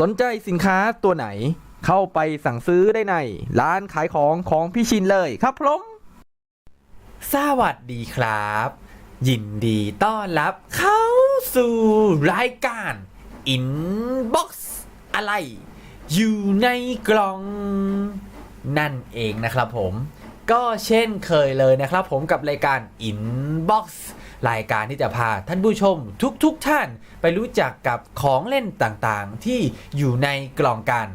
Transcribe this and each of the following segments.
สนใจสินค้าตัวไหน เข้าไปสั่งซื้อได้ใน ร้านขายของของพี่ชินเลยครับผมสวัสดีครับ ยินดีต้อนรับเข้าสู่รายการ Inbox อะไร อยู่ในกล่อง นั่นเองนะครับผม ก็เช่นเคยเลยนะครับผมกับรายการ Inbox รายการที่จะพาท่านผู้ชมทุกๆทท่านไปรู้จักกับของเล่นต่างๆ ที่อยู่ในกล่องกัน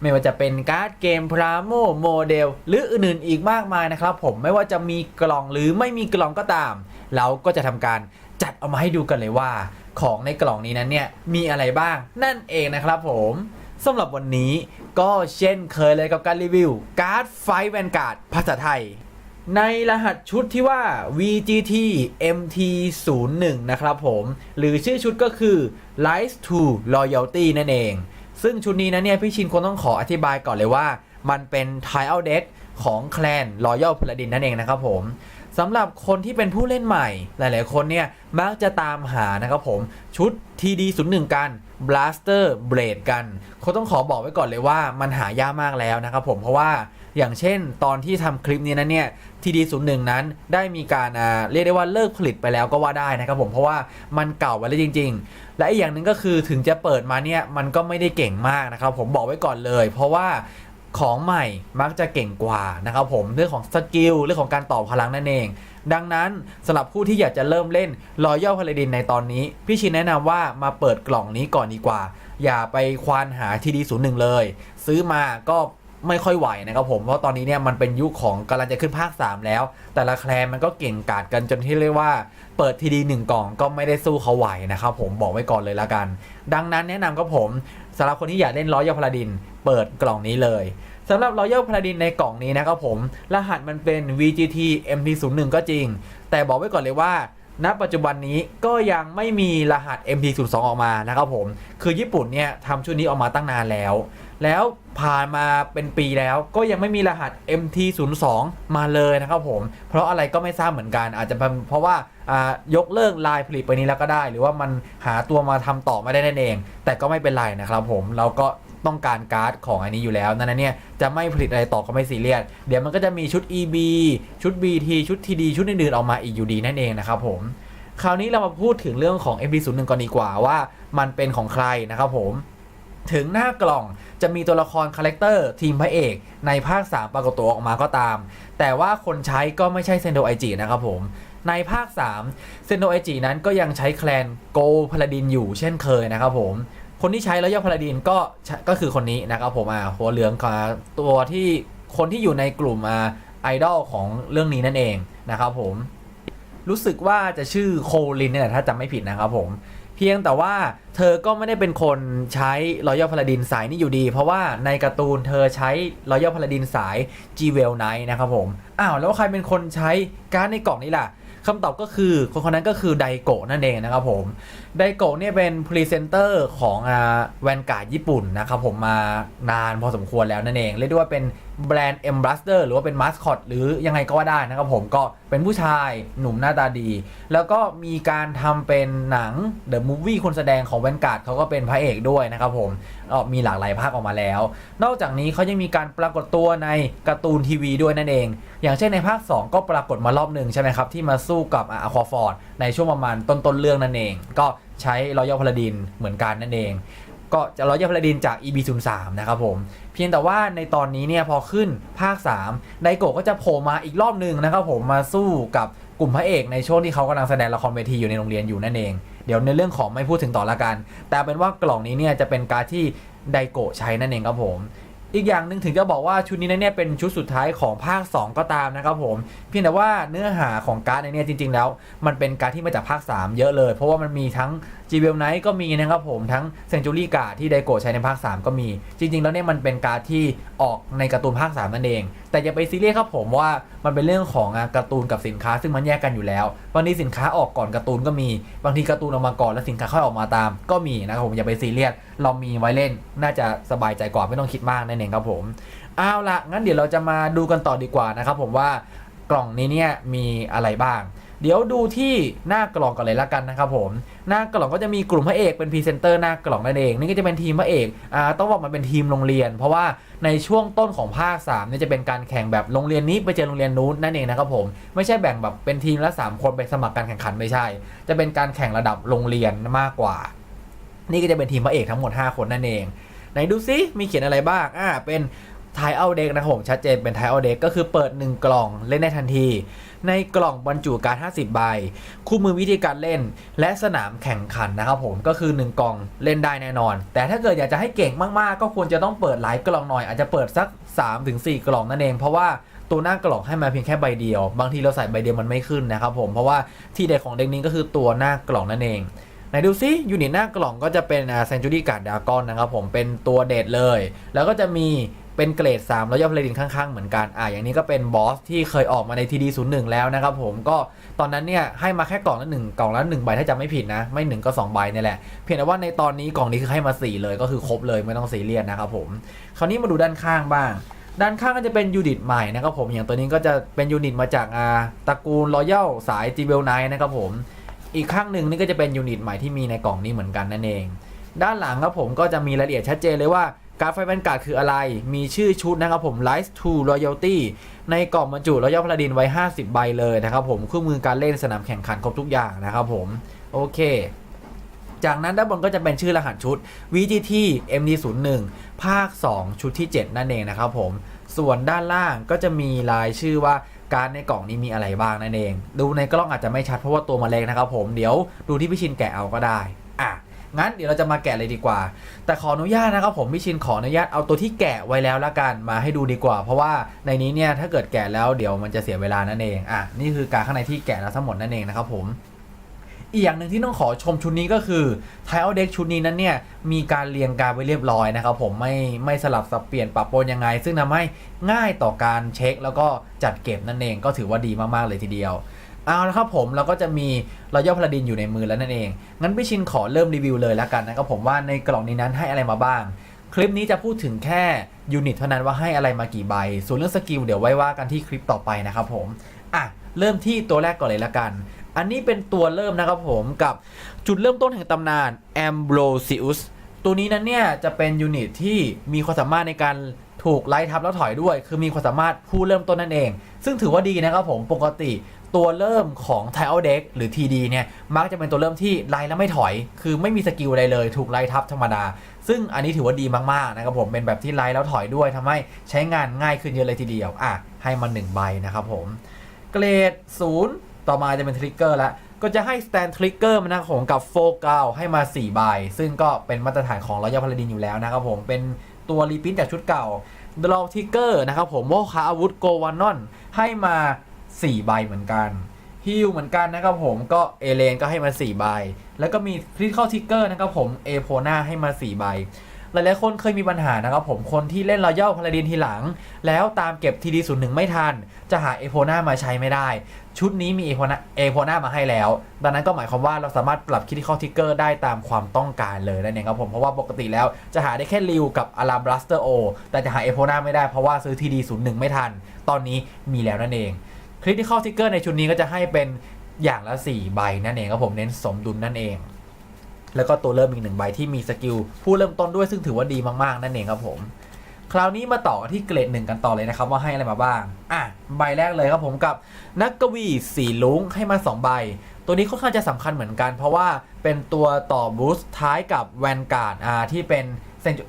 ไม่ว่าจะเป็นการ์ดเกมพราโมโมเดลหรืออื่นๆอีกมากมายนะครับ ผมไม่ว่าจะมีกล่องหรือไม่มีกล่องก็ตาม เราก็จะทำการจัดเอามาให้ดูกันเลยว่า ของในกล่องนี้นั้นเนี่ยมีอะไรบ้าง นั่นเองนะครับผมสำหรับวันนี้ก็เช่นเคยเลยกับการรีวิวการ์ดไฟแวนการ์ดภาษาไทย ในรหัสชุดที่ว่า VGT MT01 นะครับผม หรือชื่อชุดก็คือ Rise to Loyalty นั่นเอง ซึ่งชุดนี้นะเนี่ยพี่ชินคงต้องขออธิบายก่อนเลยว่า มันเป็น Trial Deck ของแคลน Royal Paladin นั่นเองนะครับผมสำหรับคนที่เป็นผู้เล่นใหม่ หลาย ๆ คนเนี่ยมักจะตามหานะครับผม ชุด TD01 กัน Blaster Blade กันเขาต้องขอบอกไว้ก่อนเลยว่ามันหายากมากแล้วนะครับผมเพราะว่า อย่างเช่น ตอนที่ทำคลิปนี้นั้นเนี่ย TD01 นั้นได้มีการเรียกได้ว่าเลิกผลิตไปแล้วก็ว่าได้นะครับผมเพราะว่ามันเก่าไปแล้วจริง ๆ และอีกอย่างหนึ่งก็คือถึงจะเปิดมาเนี่ยมันก็ไม่ได้เก่งมากนะครับผมบอกไว้ก่อนเลย เพราะว่าของใหม่มักจะเก่งกว่านะครับผมเรื่องของสกิลเรื่องของการต่อพลังนั่นเอง ดังนั้นสำหรับผู้ที่อยากจะเริ่มเล่น Royal Paladin ในตอนนี้ พี่ชินแนะนำว่ามาเปิดกล่องนี้ก่อนดีกว่า อย่าไปควานหา TD01 เลย ซื้อมาก็ ไม่ค่อยไหวนะครับผมเพราะตอนนี้เนี่ยมันเป็นยุคของกำลังจะขึ้นภาค 3 แล้ว แต่ละแคลนมันก็เก่งกาจกันจนที่เรียกว่า เปิดทีดีหนึ่งกล่องก็ไม่ได้สู้เขาไหวนะครับผมบอกไว้ก่อนเลยละกัน ดังนั้นแนะนำก็ผมสำหรับคนที่อยากเล่นร้อยยพลาดิน เปิดกล่องนี้เลยสำหรับ Royal Paladin ในกล่องนี้นะครับผม รหัสมันเป็น VGT MT01 ก็จริง แต่บอกไว้ก่อนเลยว่า ณปัจจุบันนี้ก็ยังไม่มีรหัส MT02 ออกมานะครับผม คือญี่ปุ่นเนี่ยทำชุดนี้ออกมาตั้งนานแล้ว แล้วผ่านมาเป็นปีแล้วก็ยังไม่มีรหัส MT02 มาเลยนะครับผม เพราะอะไรก็ไม่ทราบเหมือนกัน อาจจะเป็นเพราะว่ายกเลิกลายผลิตไปนี้แล้วก็ได้ หรือว่ามันหาตัวมาทำต่อไม่ได้นั่นเอง แต่ก็ไม่เป็นไรนะครับผมเราก็ ต้องการการ์ดของอันนี้อยู่แล้ว นั้นเนี่ยจะไม่ผลิตอะไรต่อก็ไม่ซีเรียส เดี๋ยวมันก็จะมีชุด EB ชุด BT ชุด TD ชุดอื่นๆออกมาอีกอยู่ดีนั่นเองนะครับผม คราวนี้เรามาพูดถึงเรื่องของ MD01 ก่อนดีกว่าว่ามันเป็นของใครนะครับผมถึงหน้ากล่องจะมีตัวละครคาแรคเตอร์ทีมพระเอก ในภาค 3 ปรากฏตัวออกมาก็ตาม แต่ว่าคนใช้ก็ไม่ใช่เซนโดไอจินะครับผม ในภาค 3 เซนโดไอจินั้นก็ยังใช้แคลนโกพลาดินอยู่เช่นเคยนะครับผม คนที่ใช้แล้วยอดพาลาดินก็ก็คือคนนี้นะครับผมอ่าหัวเหลืองกับตัวที่คนที่อยู่ในกลุ่มอ่าไอดอลของเรื่องนี้นั่นเองนะครับผมรู้สึกว่าจะชื่อโคลินเนี่ยถ้าจำไม่ผิดนะครับผมเพียงแต่ว่าเธอก็ไม่ได้เป็นคนใช้รอยัลพาลาดินสายนี้อยู่ดี เพราะว่าในการ์ตูนเธอใช้รอยัลพาลาดินสายจีเวลไนท์นะครับผมอ้าวแล้วใครเป็นคนใช้การ์ดในกล่องนี้ล่ะคำตอบก็คือคนคนนั้นก็คือไดโกะนั่นเองนะครับผม ไดโกะเนี่ยเป็นพรีเซนเตอร์ของแวนการ์ดญี่ปุ่นนะครับผมมานานพอสมควรแล้วนั่นเอง เรียกได้ว่าเป็นแบรนด์เอ็มบ s สเ e อร์หรือว่าเป็นมาสคอตหรือยังไงก็ว่าได้นะครับผมก็เป็นผู้ชายหนุ่มหน้าตาดี แล้วก็มีการทำเป็นหนังเดอะมูฟวี่คนแสดงของแวนการ์ดเขาก็เป็นพระเอกด้วยนะครับผมก็มีหลากหลายภาคออกมาแล้ว นอกจากนี้เขายังมีการปรากฏตัวในการ์ตูนทีวีด้วยนั่นเอง อย่างเช่นในภาค 2 ก็ปรากฏมารอบหนึ่งใช่ไหมครับที่มาสู้กับอะควาฟอร์ดในช่วงประมาณต้นๆเรื่องนั่นเอง ก็ ใช้รอยัลพาลาดินเหมือนกันนั่นเอง ก็จะรอยัลพาลาดินจาก EB03 นะครับผม เพียงแต่ว่าในตอนนี้เนี่ยพอขึ้นภาค 3 ไดโกะก็จะโผล่มาอีกรอบหนึ่งนะครับผมมาสู้กับกลุ่มพระเอกในช่วงที่เขากำลังแสดงละครเวทีอยู่ในโรงเรียนอยู่นั่นเอง เดี๋ยวในเรื่องของไม่พูดถึงต่อละกัน แต่เป็นว่ากล่องนี้เนี่ยจะเป็นการที่ไดโกะใช้นั่นเองครับผม อีกอย่างหนึ่งถึงจะบอกว่าชุดนี้นะเนี่ยเป็นชุดสุดท้ายของภาค 2 ก็ตามนะครับผมเพียงแต่ว่าเนื้อหาของการ์ดในเนี่ยจริง ๆ แล้ว มันเป็นการดที่มาจากภาค 3 เยอะเลย เพราะว่ามันมีทั้ง g ีเวลไนท์ก็มีนะครับผมทั้งเซนจูรี่การ์ดที่ไดโกใช้ในภาค 3 ก็มี จริง ๆ แล้วเนี่ยมันเป็นการ์ดที่ออกในการ์ตูนภาค 3 นั่นเอง แต่อย่าไปซีเรียสครับผมว่ามันเป็นเรื่องของการ์ตูนกับสินค้า ซึ่งมันแยกกันอยู่แล้วบางทีสินค้าออกก่อนการ์ตูนก็มี บางทีการ์ตูนออกมาก่อนแล้วสินค้าค่อยออกมาตาม ก็มีนะครับผมอย่าไปซีเรียสเรามีไว้เล่น น่าจะสบายใจกว่าไม่ต้องคิดมากนั่นเองครับผมเอาละงั้นเดี๋ยวเราจะมาดูกันต่อดีกว่านะครับผมว่ากล่องนี้เนี่ยมีอะไรบ้าง เดี๋ยวดูที่หน้ากล่องกันเลยละกันนะครับผม หน้ากล่องก็จะมีกลุ่มพระเอกเป็นพรีเซนเตอร์หน้ากล่องนั่นเอง นี่ก็จะเป็นทีมพระเอกอ่าต้องบอกมันเป็นทีมโรงเรียน เพราะว่าในช่วงต้นของภาค3เนี่ยจะเป็นการแข่งแบบโรงเรียนนี้ไปเจอโรงเรียนนู้นนั่นเองนะครับผม ไม่ใช่แบ่งแบบเป็นทีมละ 3 คนไปสมัครการแข่งขันไม่ใช่ จะเป็นการแข่งระดับโรงเรียนมากกว่า นี่ก็จะเป็นทีมพระเอกทั้งหมด 5 คนนั่นเองไหนดูซิมีเขียนอะไรบ้างอ่าเป็น ไทเอาเด็กนะครับผมชัดเจนเป็นไทเอาเด็กก็คือเปิด 1 กล่องเล่นได้ทันที ในกล่องบรรจุการ 50 ใบ คู่มือวิธีการเล่น และสนามแข่งขันนะครับผมก็คือ 1 กล่องเล่นได้แน่นอน แต่ถ้าเกิดอยากจะให้เก่งมากๆ ก็ควรจะต้องเปิดหลายกล่องหน่อยอาจจะเปิดสัก 3-4 กล่องนั่นเอง เพราะว่าตัวหน้ากล่องให้มาเพียงแค่ใบเดียว บางทีเราใส่ใบเดียวมันไม่ขึ้นนะครับผมเพราะว่าที่เด็ดของเด็กนี้ก็คือตัวหน้ากล่องนั่นเองไหนดูซิยูนิตหน้ากล่องก็จะเป็นเซนจูรี่การ์ดดากอนนะครับผมเป็นตัวเด็ดเลย แล้วก็จะมี เป็นเกรด 3 แล้วย่อเพลดินข้างๆ เหมือนกัน อ่าอย่างนี้ก็เป็นบอสที่เคยออกมาใน TD01 แล้วนะครับผมก็ตอนนั้นเนี่ยให้มาแค่กล่องละหนึ่งกล่องละหนึ่งใบถ้าจำไม่ผิดนะ ไม่หนึ่งก็สองใบนี่แหละ เพียงแต่ว่าในตอนนี้กล่องนี้คือให้มา 4 เลยก็คือครบเลยไม่ต้องซีเรียสนะครับผมคราวนี้มาดูด้านข้างบ้าง ด้านข้างก็จะเป็นยูนิตใหม่นะครับผมอย่างตัวนี้ก็จะเป็นยูนิตมาจากอาตระกูลรอยัลสายจีเบลไนนะครับผมอีกข้างหนึ่งนี่ก็จะเป็นยูนิตใหม่ที่มีในกล่องนี้เหมือนกันนั่นเอง ด้านหลังครับผมก็จะมีรายละเอียดชัดเจนเลยว่า การดไฟแวนการ์ดคืออะไร มีชื่อชุดนะครับผม Rise to Royalty ในกล่องบรรจุรอยัลพลาดินไว้ 50 ใบเลยนะครับผมเครื่องมือการเล่นสนามแข่งขันครบทุกอย่างนะครับผม โอเค จากนั้นด้านบนก็จะเป็นชื่อรหัสชุด VGT MD01 ภาค 2 ชุดที่ 7 นั่นเองนะครับผม ส่วนด้านล่างก็จะมีรายชื่อว่าการในกล่องนี้มีอะไรบ้างนั่นเอง ดูในกล้องอาจจะไม่ชัดเพราะว่าตัวมันเล็กนะครับผม เดี๋ยวดูที่พี่ชินแกะเอาก็ได้ อะ งั้นเดี๋ยวเราจะมาแกะเลยดีกว่า แต่ขออนุญาตนะครับผมพี่ชินขออนุญาตเอาตัวที่แกะไว้แล้วละกันมาให้ดูดีกว่า เพราะว่าในนี้เนี่ยถ้าเกิดแกะแล้วเดี๋ยวมันจะเสียเวลานั่นเองอะนี่คือการข้างในที่แกะแล้วทั้งหมดนั่นเองนะครับผมอีกอย่างหนึ่งที่ต้องขอชมชุดนี้ก็คือไทเอาเด็กชุดนี้นั้นเนี่ยมีการเรียงการไว้เรียบร้อยนะครับผมไม่ไม่สลับสับเปลี่ยนปรับปนยังไง ซึ่งทำให้ง่ายต่อการเช็ค แล้วก็จัดเก็บนั่นเองก็ถือว่าดีมากๆเลยทีเดียว เอาละครับผมเราก็จะมีรอยัลพลาดินอยู่ในมือแล้วนั่นเอง งั้นพี่ชินขอเริ่มรีวิวเลยแล้วกันนะครับผมว่าในกล่องนี้นั้นให้อะไรมาบ้าง คลิปนี้จะพูดถึงแค่ยูนิตเท่านั้นว่าให้อะไรมากี่ใบ ส่วนเรื่องสกิลเดี๋ยวไว้ว่ากันที่คลิปต่อไปนะครับผม อะ เริ่มที่ตัวแรกก่อนเลยละกัน อันนี้เป็นตัวเริ่มนะครับผมกับจุดเริ่มต้นแห่งตำนาน Ambrosius ตัวนี้นั้นเนี่ยจะเป็นยูนิตที่มีความสามารถในการถูกไล่ทับแล้วถอยด้วย คือมีความสามารถผู้เริ่มต้นนั่นเอง ซึ่งถือว่าดีนะครับผมปกติ ตัวเริ่มของ t i l Deck หรือ TD เนี่ยมักจะเป็นตัวเริ่มที่ไล่แล้วไม่ถอย คือไม่มีสกิลอะไรเลย ถูกไล่ทับธรรมดา ซึ่งอันนี้ถือว่าดีมากๆนะครับผมเป็นแบบที่ไล่แล้วถอยด้วยทำให้ใช้งานง่ายขึ้นเยอะเลยทีเดียวอะให้มัน1ใบนะครับผมเกรด 0 ต่อมาจะเป็นทริกเกอร์ล้วก็จะให้สแตนทริกเกอร์มานะครับผมกับโฟกัลให้มา4ใบซึ่งก็เป็นมาตรฐานของรอยัลพาลาดินอยู่แล้วนะครับผมเป็นตัวรีพินจากชุดเก่าดรอทิกเกอร์นะครับผมโมคาอาวุธโกวานอนให้มา 4 ใบเหมือนกันฮิลเหมือนกันนะครับผมก็เอเลนก็ให้มา4ใบ แล้วก็มีคริติคอลทิกเกอร์นะครับผมเอโพนาให้มา4ใบ หลายๆคนเคยมีปัญหานะครับผมคนที่เล่นรอยัลพาลาดินทีหลัง แล้วตามเก็บทีดีศูนย์หนึ่งไม่ทัน จะหาเอโพนามาใช้ไม่ได้ ชุดนี้มีเอโพนาเอโพนามาให้แล้ว ดังนั้นก็หมายความว่าเราสามารถปรับคิดข้อทิกเกอร์ได้ตามความต้องการเลยนั่นเองครับผมเพราะว่าปกติแล้วจะหาได้แค่ริวกับอาราบลัสเตอร์โอแต่จะหาเอโพนาไม่ได้เพราะว่าซื้อทีดีศูนย์หนึ่งไม่ทัน ตอนนี้มีแล้วนั่นเอง คริติคอลทิกเกอร์ในชุดนี้ก็จะให้เป็นอย่างละ 4 ใบนั่นเองครับผมเน้นสมดุลนั่นเอง แล้วก็ตัวเริ่มอีกหนึ่งใบที่มีสกิลผู้เริ่มต้นด้วยซึ่งถือว่าดีมากๆ นั่นเองครับผม คราวนี้มาต่อที่เกรดหนึ่งกันต่อเลยนะครับ ว่าให้อะไรมาบ้าง อะ ใบแรกเลยครับผมกับนักกวีสีลุงให้มา 2 ใบ ตัวนี้ค่อนข้างจะสำคัญเหมือนกัน เพราะว่าเป็นตัวต่อบูสต์ท้ายกับแวนการ์ดอ่าที่เป็น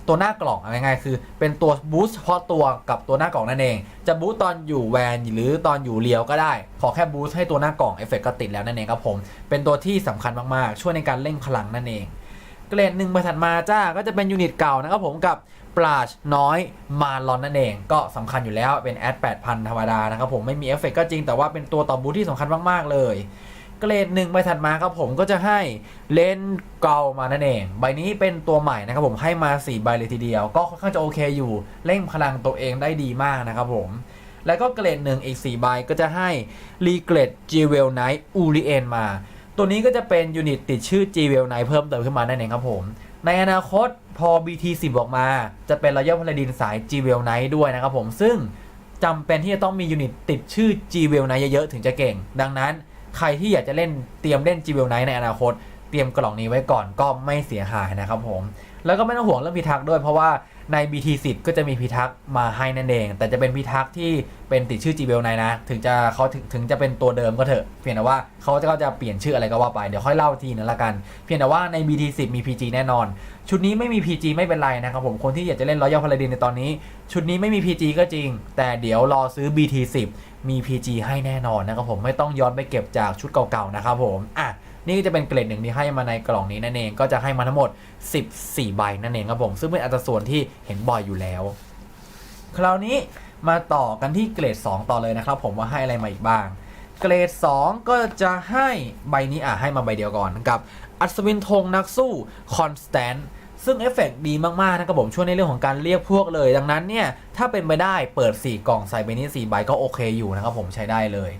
ตัวหน้ากล่องเอาง่ายคือ เป็นตัวบูสต์เฉพาะตัวกับตัวหน้ากล่องนั่นเอง จะบูสต์ตอนอยู่แวนหรือตอนอยู่เลียวก็ได้ ขอแค่บูสต์ให้ตัวหน้ากล่องเอฟเฟกก็ติดแล้วนั่นเองครับผม เป็นตัวที่สำคัญมากๆ ช่วยในการเร่งพลังนั่นเอง เกรดหนึ่งใบถัดมาจ้าก็จะเป็นยูนิตเก่านะครับผมกับปราชน้อยมาลอนนั่นเอง ก็สำคัญอยู่แล้วเป็นแอด8,000ธรรมดานะครับผมไม่มีเอฟเฟกต์ก็จริงแต่ว่าเป็นตัวต่อบูทที่สำคัญมากๆเลย เกรดหนึ่งใบถัดมาครับผมก็จะให้เลนเกามานั่นเอง ใบนี้เป็นตัวใหม่นะครับผมให้มา 4 ใบเลยทีเดียว ก็ค่อนข้างจะโอเคอยู่ เร่งพลังตัวเองได้ดีมากนะครับผมแล้วก็เกรดหนึ่งอีก 4 ใบก็จะให้รีเกรดจีเวลไนท์อูริเอนมา ตัวนี้ก็จะเป็นยูนิตติดชื่อ g w e l Knight เพิ่มเติมขึ้นมานั่นเองครับผมในอนาคตพอ BT10 ออกมา จะเป็นร o ยัลพลาดินสาย g w e l Knight ด้วยนะครับผมซึ่งจำเป็นที่จะต้องมียูนิตติดชื่อ g w e l Knight เยอะๆ ถึงจะเก่ง ดังนั้น ใครที่อยากจะเล่นเตรียมเล่น g w e l Knight ในอนาคต เตรียมกล่องนี้ไว้ก่อนก็ไม่เสียหายนะครับผม แล้วก็ไม่ต้องห่วงเรื่องพิทักษ์ด้วยเพราะว่าใน BT10 ก็จะมีพิทักษ์มาให้นั่นเอง แต่จะเป็นพิทักษ์ที่เป็นติดชื่อ g b l ในนะ ถึงจะเขาถึงถึงจะเป็นตัวเดิมก็เถอะ เพียงแต่ว่าเขาจะก็จะเปลี่ยนชื่ออะไรก็ว่าไป เดี๋ยวค่อยเล่าทีนึงละกัน เพียงแต่ว่าใน BT10 มี PG แน่นอน ชุดนี้ไม่มี PG ไม่เป็นไรนะครับผม คนที่อยากจะเล่น Royal Paladin ในตอนนี้ ชุดนี้ไม่มี PG ก็จริง แต่เดี๋ยวรอซื้อ BT10 มี PG ให้แน่นอนนะครับผมไม่ต้องย้อนไปเก็บจากชุดเก่าๆนะครับผมอะนี่จะเป็นเกรดหนึ่งที่ให้มาในกล่องนี้นั่นเองก็จะให้มาทั้งหมด 14 ใบนั่นเองครับผม ซึ่งเป็นอัตราส่วนที่เห็นบ่อยอยู่แล้ว คราวนี้มาต่อกันที่เกรด 2 ต่อเลยนะครับผมว่าให้อะไรมาอีกบ้าง เกรด 2 ก็จะให้ใบนี้อะให้มาใบเดียวก่อนกับอัศวินธงนักสู้คอนสแตนต์ ซึ่งเอฟเฟกดีมากๆนะครับผมช่วยในเรื่องของการเรียกพวกเลย ดังนั้นเนี่ยถ้าเป็นไปได้เปิด 4 กล่องใส่ใบนี้4ใบก็โอเคอยู่นะครับผมใช้ได้เลย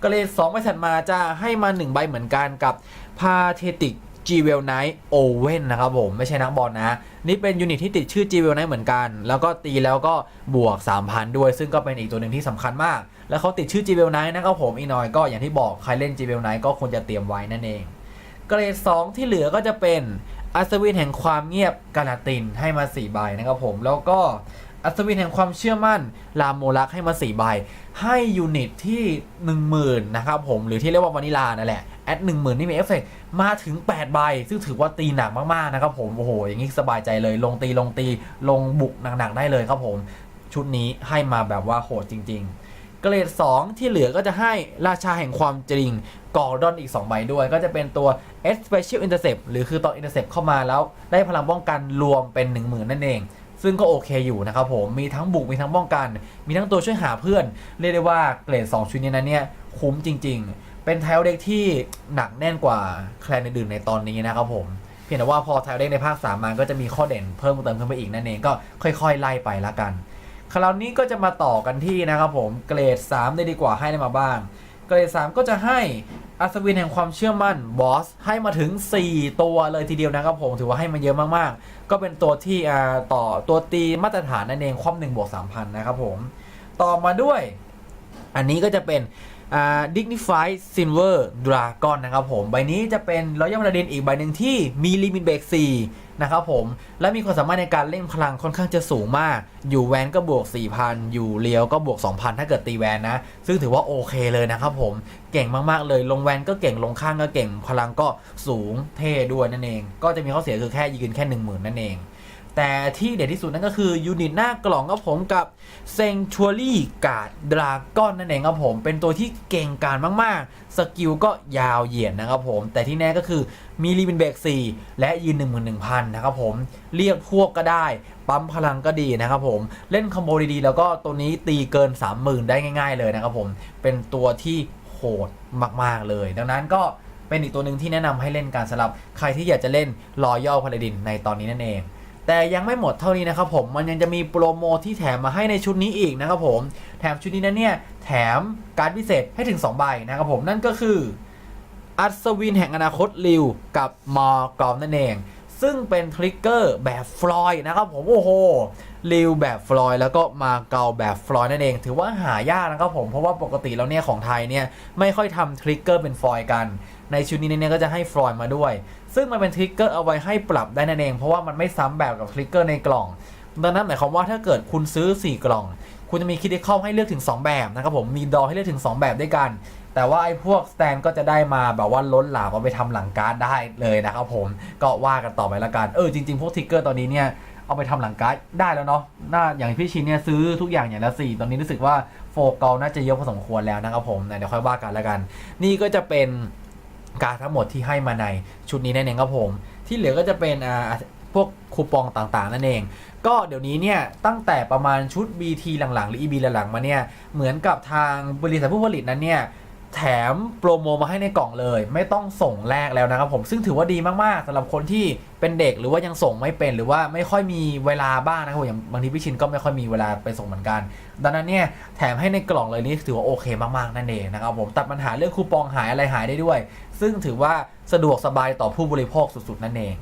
เกรด2ใบถัดมาจะให้มา 1 ใบเหมือนกันกับพาเทติก g w e l Knight Owen นนะครับผม ไม่ใช่นักบอลนะ นี่เป็นยูนิตที่ติดชื่อ g w e l Knight เหมือนกัน แล้วก็ตีแล้วก็บวก 3,000 ด้วย ซึ่งก็เป็นอีกตัวหนึ่งที่สำคัญมาก แล้วเขาติดชื่อ g w e l Knight นะครับผมอีกหน่อยก็อย่างที่บอกใครเล่น g w e l Knight ก็ควรจะเตรียมไว้นั่นเอง เกรด 2 ที่เหลือก็จะเป็น อัศวินแห่งความเงียบกาลาตินให้มา4ใบนะครับผมแล้วก็อัศวินแห่งความเชื่อมั่นลามโมลักให้มา4ใบ ให้ยูนิตที่ 10,000นะครับผมหรือที่เรียกว่าวานิลานั่นแหละแอด10,000นี่มีเอฟเฟกมาถึง 8 ใบ ซึ่งถือว่าตีหนักมาก ๆ นะครับผม โอ้โห อย่างนี้สบายใจเลย ลงตีลงตีลงบุกหนัก ๆ ได้เลยครับผม ชุดนี้ให้มาแบบว่าโหดจริง ๆ เกรด 2 ที่เหลือก็จะให้ราชาแห่งความจริงกอร์ดอนอีก 2 ใบด้วย ก็จะเป็นตัว S Special Intercept หรือคือตอน Intercept เข้ามาแล้ว ได้พลังป้องกันรวมเป็น 10,000 นั่นเอง ซึ่งก็โอเคอยู่นะครับผม มีทั้งบุก มีทั้งป้องกัน มีทั้งตัวช่วยหาเพื่อน เรียกได้ว่าเกรด 2 ชุดนี้นั้นเนี่ยคุ้มจริง ๆ เป็นไทลเด็กที่หนักแน่นกว่าแคลนอื่นในตอนนี้นะครับผมเพียงแต่ว่าพอไทลเด็กในภาค 3มันก็จะมีข้อเด่นเพิ่มเติมขึ้นไปอีกนั่นเองก็ค่อยๆ ไล่ไปละกัน คราวนี้ก็จะมาต่อกันที่นะครับผมเกรด 3 ได้ดีกว่าให้ได้มาบ้าง เกรด 3 ก็จะให้อัศวินแห่งความเชื่อมั่นบอสให้มาถึง 4 ตัวเลยทีเดียวนะครับผมถือว่าให้มาเยอะมากๆ ก็เป็นตัวที่ต่อตัวตีมาตรฐานนั่นเองคว่ำหนึ่งบวกสามพันนะครับผม ต่อมาด้วย อันนี้ก็จะเป็นอ่า Dignified Silver Dragon นะครับผม ใบนี้จะเป็นรอยยมระดินอีกใบหนึ่งที่มีลิมิตเบรก4 นะครับผม และมีความสามารถในการเล่นพลังค่อนข้างจะสูงมาก อยู่แวนก็บวก 4,000 อยู่เลียวก็บวก 2,000 ถ้าเกิดตีแวนนะ ซึ่งถือว่าโอเคเลยนะครับผม เก่งมากๆเลย ลงแวนก็เก่ง ลงข้างก็เก่ง พลังก็สูง เท่ด้วยนั่นเอง ก็จะมีข้อเสียคือแค่ยืนแค่ 10,000 นั่นเอง แต่ที่เด็ดที่สุดนั่นก็คือยูนิตหน้ากล่องครับผมกับ Sanctuary Guard Dragon นั่นเองครับผม เป็นตัวที่เก่งกาจมากๆ สกิลก็ยาวเหยียดนะครับผม แต่ที่แน่ก็คือมีรีบินเบรก4 และยืน 11,000 นะครับผม เรียกพวกก็ได้ ปั๊มพลังก็ดีนะครับผม เล่นคอมโบดีๆ แล้วก็ตัวนี้ตีเกิน 30,000 ได้ง่าย ๆ เลยนะครับผม เป็นตัวที่โหดมากๆเลย ดังนั้นก็เป็นอีกตัวหนึ่งที่แนะนำให้เล่นการสำหรับใครที่อยากจะเล่นรอยัลพาลาดินในตอนนี้นั่นเอง แต่ยังไม่หมดเท่านี้นะครับผมมันยังจะมีโปรโมที่แถมมาให้ในชุดนี้อีกนะครับผมแถมชุดนี้นั้นเนี่ยแถมการดพิเศษให้ถึง 2 ใบนะครับผมนั่นก็คืออัศวินแห่งอนาคตริวกับมอกอมนั่นเอง ซึ่งเป็นทริกเกอร์แบบฟลอยด์นะครับผมโอ้โหริวแบบฟลอยด์แล้วก็มาเกาแบบฟลอยด์นั่นเอง ถือว่าหายากนะครับผมเพราะว่าปกติแล้วเนี่ยของไทยเนี่ยไม่ค่อยทำทริกเกอร์เป็นฟลอยด์กัน ในชุดนี้เนี่ยก็จะให้ฟลอยด์มาด้วย ซึ่งมันเป็นทริกเกอร์เอาไว้ให้ปรับได้นั่นเอง เพราะว่ามันไม่ซ้ำแบบกับทริกเกอร์ในกล่อง ดังนั้นหมายความว่าถ้าเกิดคุณซื้อ 4 กล่อง คุณจะมีคิดเข้าให้เลือกถึง 2 แบบนะครับผมมีดอให้เลือกถึง 2 แบบด้วยกัน แต่ว่าไอ้พวกสแตนก็จะได้มาแบบว่าล้นหลามเอาไปทำหลังการ์ดได้เลยนะครับผมก็ว่ากันต่อไปละกันเออจริงๆพวกทริกเกอร์ตอนนี้เนี่ยเอาไปทำหลังการ์ดได้แล้วเนาะน่าอย่างพี่ชินเนี่ยซื้อทุกอย่างอย่างละสี่ตอนนี้รู้สึกว่าโฟกัลน่าจะเยอะพอสมควรแล้วนะครับผมเดี๋ยวค่อยว่ากันละกัน นี่ก็จะเป็น การทั้งหมดที่ให้มาในชุดนี้นั่นเองครับผม ที่เหลือก็จะเป็นอ่าพวกคูปองต่างๆ นั่นเอง ก็เดี๋ยวนี้เนี่ยตั้งแต่ประมาณชุด BT หลังๆ หรือ EB หลังๆมาเนี่ยเหมือนกับทางบริษัทผู้ผลิตนั้นเนี่ยแถมโปรโมมาให้ในกล่องเลย ไม่ต้องส่งแรกแล้วนะครับผมซึ่งถือว่าดีมากๆสำหรับคนที่เป็นเด็กหรือว่ายังส่งไม่เป็นหรือว่าไม่ค่อยมีเวลาบ้างนะครับผมอย่างบางทีพี่ชินก็ไม่ค่อยมีเวลาไปส่งเหมือนกัน ดังนั้นเนี่ยแถมให้ในกล่องเลยนี่ถือว่าโอเคมากๆนั่นเองนะครับผมตัดปัญหาเรื่องคูปองหายอะไรหายได้ด้วย ซึ่งถือว่าสะดวกสบายต่อผู้บริโภคสุดๆ นั่นเอง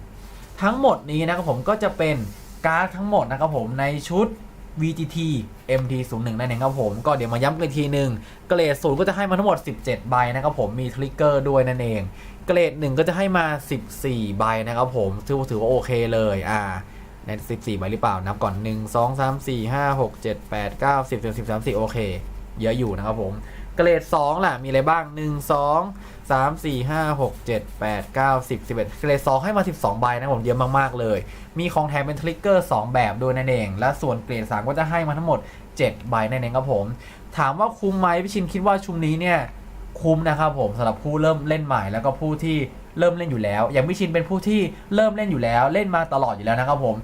ทั้งหมดนี้นะครับผมก็จะเป็นการ์ดทั้งหมดนะครับผมในชุด VGT MT01 นั่นเองครับผมก็เดี๋ยวมาย้ำกันทีหนึ่งเกรดศูนย์ก็จะให้มาทั้งหมด 17 ใบนะครับผมมีทริกเกอร์ด้วยนั่นเอง เกรดหนึ่งก็จะให้มา 14 ใบนะครับผมถือว่าถือว่าโอเคเลยอ่าใน14ใบหรือเปล่านับก่อน 1 2 3 4 5 6 7 8 9 10 11 12 13 14โอเค เยอะอยู่นะครับผม เกรด 2 ล่ะ มีอะไรบ้าง 1 2 3 4 5 6 7 8 9 10 11เกรด2ให้มา12ใบนะผมเยอะมากๆเลย มีของแถมเป็นทริกเกอร์2แบบด้วยนั่นเอง และส่วนเกรด3ก็จะให้มาทั้งหมด7ใบนั่นเองครับผม ถามว่าคุ้มไหมพี่ชินคิดว่าชุมนี้เนี่ยคุ้มนะครับผมสำหรับผู้เริ่มเล่นใหม่แล้วก็ผู้ที่เริ่มเล่นอยู่แล้ว อย่างพี่ชินเป็นผู้ที่เริ่มเล่นอยู่แล้ว เล่นมาตลอดอยู่แล้วนะครับผม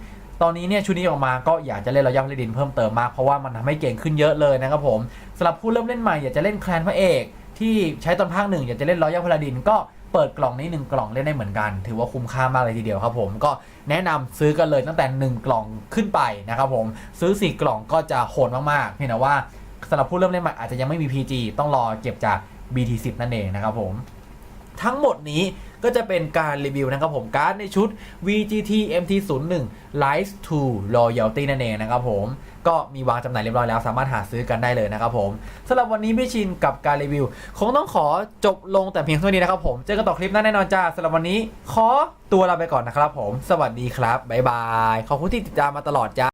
ตอนนี้เนี่ยชุดนี้ออกมาก็อยากจะเล่นระยะพลดินเพิ่มเติมมากเพราะว่ามันทำให้เก่งขึ้นเยอะเลยนะครับผมสำหรับผู้เริ่มเล่นใหม่อยากจะเล่นแคลนพระเอก ที่ใช้ตอนภาคหนึ่งอยากจะเล่นรอยพลาดินก็เปิดกล่องนี้หนึ่งกล่องเล่นได้เหมือนกัน ถือว่าคุ้มค่ามากเลยทีเดียวครับผมก็แนะนำซื้อกันเลยตั้งแต่ 1 กล่องขึ้นไปนะครับผมซื้อ 4 กล่องก็จะโหดมากๆเพียงแต่ว่าสำหรับผู้เริ่มเล่นใหม่อาจจะยังไม่มี PG ต้องรอเก็บจาก BT10 นั่นเองนะครับผมทั้งหมดนี้ก็จะเป็นการรีวิวนะครับผมการ์ดในชุด VGT MT01 Life to Loyalty นั่นเองนะครับผม ก็มีวางจำหน่ายเรียบร้อยแล้ว สามารถหาซื้อกันได้เลยนะครับผมสำหรับวันนี้พี่ชินกับการรีวิว คงต้องขอจบลงแต่เพียงเท่านี้นะครับผมเจอกันต่อคลิปหน้าแน่นอนจ้าสำหรับวันนี้ขอตัวลาไปก่อนนะครับผม สวัสดีครับบ๊ายบายขอบคุณที่ติดตามมาตลอดจ้า